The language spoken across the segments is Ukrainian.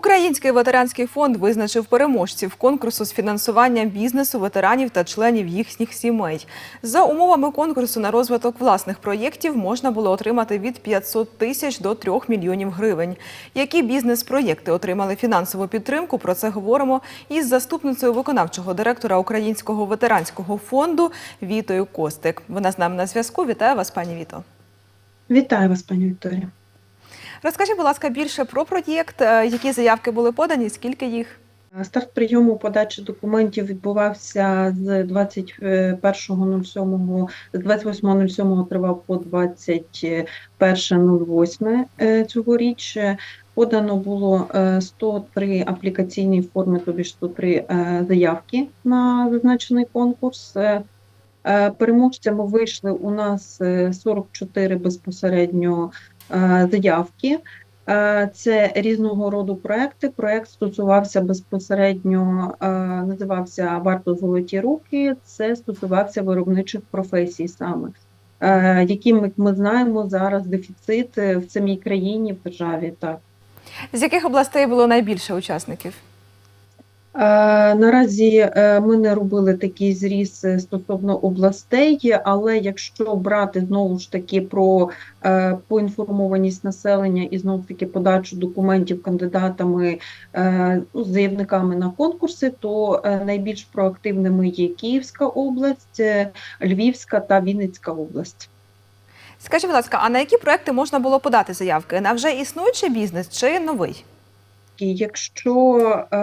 Український ветеранський фонд визначив переможців конкурсу з фінансування бізнесу ветеранів та членів їхніх сімей. За умовами конкурсу на розвиток власних проєктів можна було отримати від 500 тисяч до 3 мільйонів гривень. Які бізнес-проєкти отримали фінансову підтримку? Про це говоримо із заступницею виконавчого директора Українського ветеранського фонду Вітою Костик. Вона з нами на зв'язку. Вітаю вас, пані Віто. Вітаю вас, пані Вікторія. Розкажіть, будь лака, більше про проєкт, е, які заявки були подані, скільки їх? Старт прийому подачі документів відбувався з 21.07, з 28.07 тривав по 21.08 е, цьогоріч. Подано було е, 103 аплікаційні форми, тобі 103 е, заявки на зазначений конкурс. Е, е, Переможцями вийшли у нас е, 44 безпосередньо е, заявки. Е, Це різного роду проекти. Проект стосувався безпосередньо, е, називався Варто золоті руки. Це стосувався виробничих професій саме, е, які ми, знаємо зараз дефіцит е, в самій країні, в державі. Так. З яких областей було найбільше учасників? Е, Наразі е, ми не робили такий зріз е, стосовно областей, але якщо брати знову ж таки про поінформованість населення і знову ж таки подачу документів кандидатами ну, заявниками на конкурси, то найбільш проактивними є Київська область, Львівська та Вінницька область. Скажіть, будь ласка, а на які проекти можна було подати заявки? На вже існуючий бізнес чи новий? І Якщо е,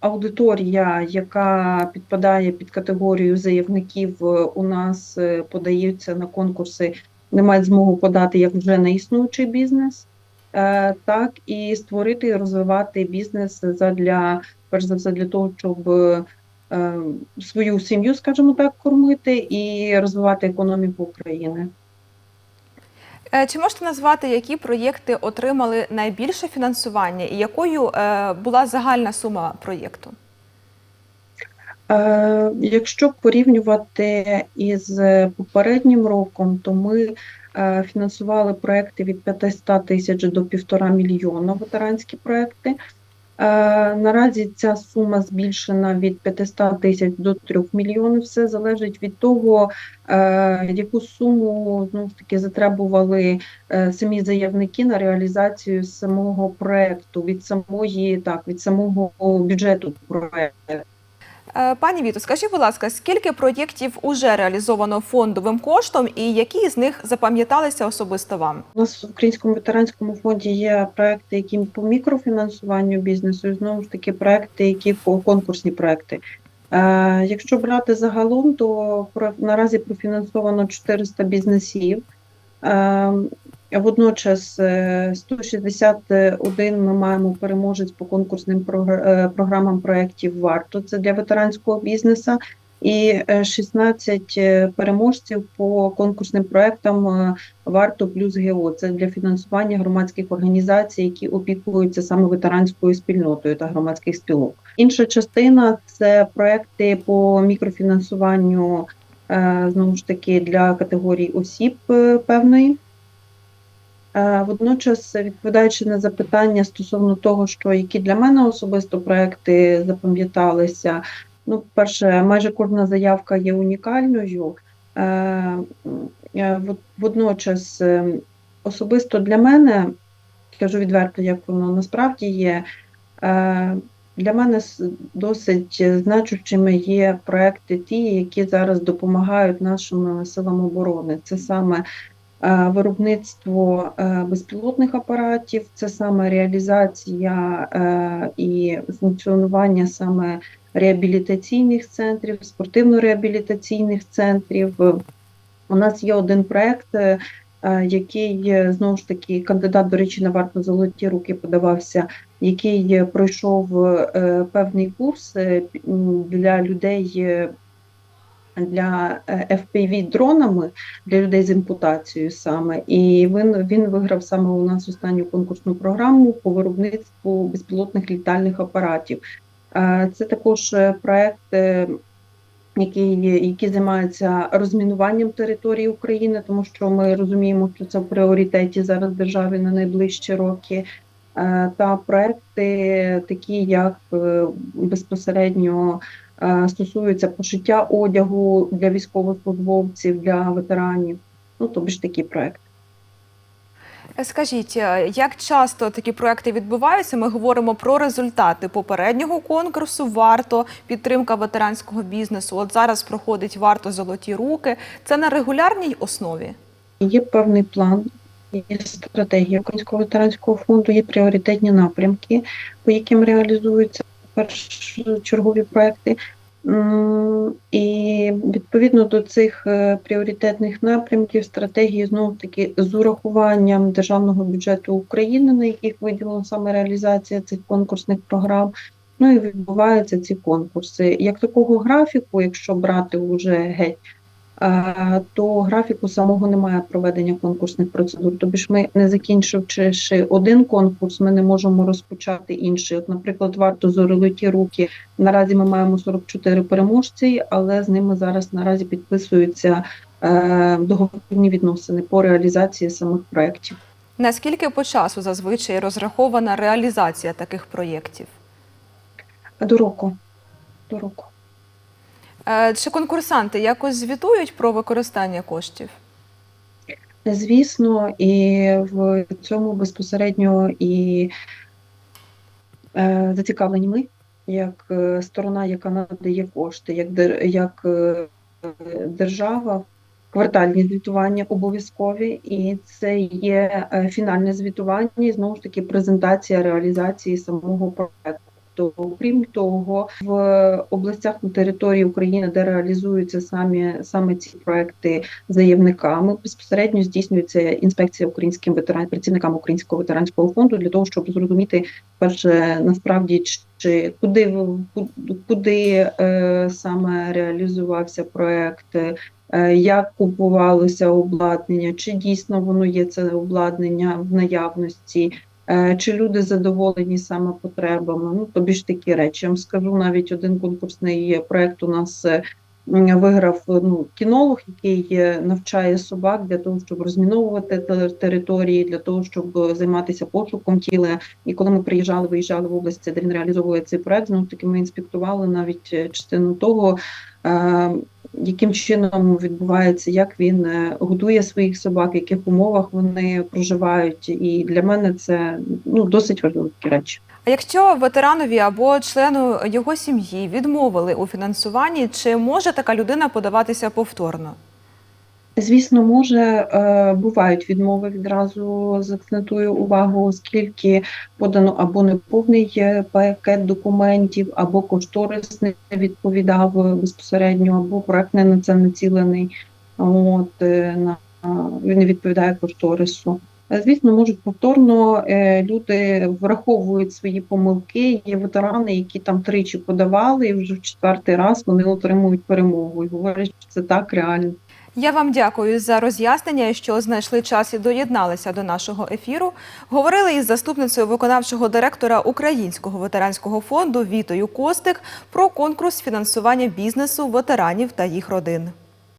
аудиторія, яка підпадає під категорію заявників, е, у нас е, подаються на конкурси, не мають змогу подати як вже на існуючий бізнес, е, так і створити і розвивати бізнес задля, перш за все, для того, щоб е, свою сім'ю, скажімо так, кормити і розвивати економіку України. Е, Чи можете назвати, які проєкти отримали найбільше фінансування і якою е, була загальна сума проєкту? Е, Якщо порівнювати із попереднім роком, то ми фінансували проекти від 500 тисяч до 1,5 мільйона ветеранські проекти. Е, Наразі ця сума збільшена від 500 тисяч до 3 мільйонів. Все залежить від того, е, яку суму знову ж таки затребували е, самі заявники на реалізацію самого проекту, від самої так, від самого бюджету проекту. Е, Пані Віто, скажіть, будь ласка, скільки проєктів уже реалізовано фондовим коштом і які з них запам'яталися особисто вам? У нас в Українському ветеранському фонді є проекти, які по мікрофінансуванню бізнесу, і знову ж таки проекти, які конкурсні проекти. Е, якщо брати загалом, то наразі профінансовано 400 бізнесів. Е, водночас е, 161 ми маємо переможець по конкурсним е, програмам проєктів варто. Це для ветеранського бізнесу. І е, 16 е, переможців по конкурсним проектам е, Варто плюс ГО це для фінансування громадських організацій, які опікуються саме ветеранською спільнотою та громадських спілок. Інша частина це проекти по мікрофінансуванню е, знову ж таки для категорій осіб е, певної. Е, Водночас, відповідаючи на запитання стосовно того, що які для мене особисто проекти запам'яталися. Ну, перше, майже кожна заявка є унікальною. Е, е, вод- Водночас, особисто для мене, скажу відверто, як воно насправді є. Для мене досить значущими є проекти, ті, які зараз допомагають нашим силам оборони. Це саме виробництво е, безпілотних апаратів, це саме реалізація е, і функціонування саме реабілітаційних центрів, спортивно-реабілітаційних центрів. У нас є один проект, е, е, який е, знову ж таки кандидат, до речі, на варто золоті руки подавався, який е, пройшов е, певний курс е, для людей. Для е, FPV дронами для людей з імпутацією саме, і він він виграв саме у нас останню конкурсну програму по виробництву безпілотних літальних апаратів. Е, Це також е, проект, який, який займається розмінуванням території України, тому що ми розуміємо, що це в пріоритеті зараз держави на найближчі роки. та проекти, такі як безпосередньо стосуються пошиття одягу для військовослужбовців, для ветеранів. Ну, тобі ж такі проекти. Е, Скажіть, е, як часто такі проекти відбуваються? Ми говоримо про результати попереднього конкурсу. Варто підтримка ветеранського бізнесу. От зараз проходить варто золоті руки. Це на регулярній основі. Є певний план, є стратегія Українського ветеранського фонду, є пріоритетні напрямки, по яким реалізуються першочергові проекти. І відповідно до цих е, пріоритетних напрямків стратегії знову таки з урахуванням державного бюджету України, на яких виділена саме реалізація цих конкурсних програм. Ну і відбуваються ці конкурси. Як такого графіку, якщо брати вже геть то графіку самого немає проведення конкурсних процедур. Тобі ж ми не закінчивши ще один конкурс, ми не можемо розпочати інший. От, наприклад, варто зорелиті руки. Наразі ми маємо 44 переможці, але з ними зараз наразі підписуються е, договірні відносини по реалізації самих проєктів. Наскільки по часу зазвичай розрахована реалізація таких проєктів? До року. До року. Е, Чи конкурсанти якось звітують про використання коштів? Звісно, і в цьому безпосередньо і е, зацікавлені ми, як е, сторона, яка надає кошти, як, як держава, квартальні звітування обов'язкові, і це є фінальне звітування, і знову ж таки презентація реалізації самого проекту. Крім того, в областях на території України, де реалізуються самі саме ці проекти заявниками, безпосередньо здійснюється інспекція українським ветеран, працівникам українського ветеранського фонду для того, щоб зрозуміти перше насправді чи куди куди е, саме реалізувався проект. е, Як купувалося обладнання, чи дійсно воно є це обладнання в наявності, Чи люди задоволені саме потребами? Ну, тобі ж такі речі. Я вам скажу, навіть один конкурсний проект у нас е, виграв ну, кінолог, який е, навчає собак для того, щоб розміновувати території, для того, щоб е, займатися пошуком тіла. І коли ми приїжджали, виїжджали в області, де він реалізовує цей проект, знову таки ми інспектували навіть е, частину того. Яким чином відбувається, як він е, годує своїх собак, в яких умовах вони проживають, і для мене це ну досить важливі речі. А якщо ветеранові або члену його сім'ї відмовили у фінансуванні, чи може така людина подаватися повторно? Звісно, може е, бувають відмови відразу закцентую увагу, оскільки подано або неповний е, пакет документів, або кошторис не відповідав безпосередньо, або проект не на це націлений. От е, на він не відповідає кошторису. Звісно, можуть повторно люди враховують свої помилки. Є ветерани, які там тричі подавали, і вже в четвертий раз вони отримують перемогу. І говорять, що це так реально. Я вам дякую за роз'яснення, що знайшли час і доєдналися до нашого ефіру. Говорили із заступницею виконавчого директора Українського ветеранського фонду Вітою Костик про конкурс фінансування бізнесу ветеранів та їх родин.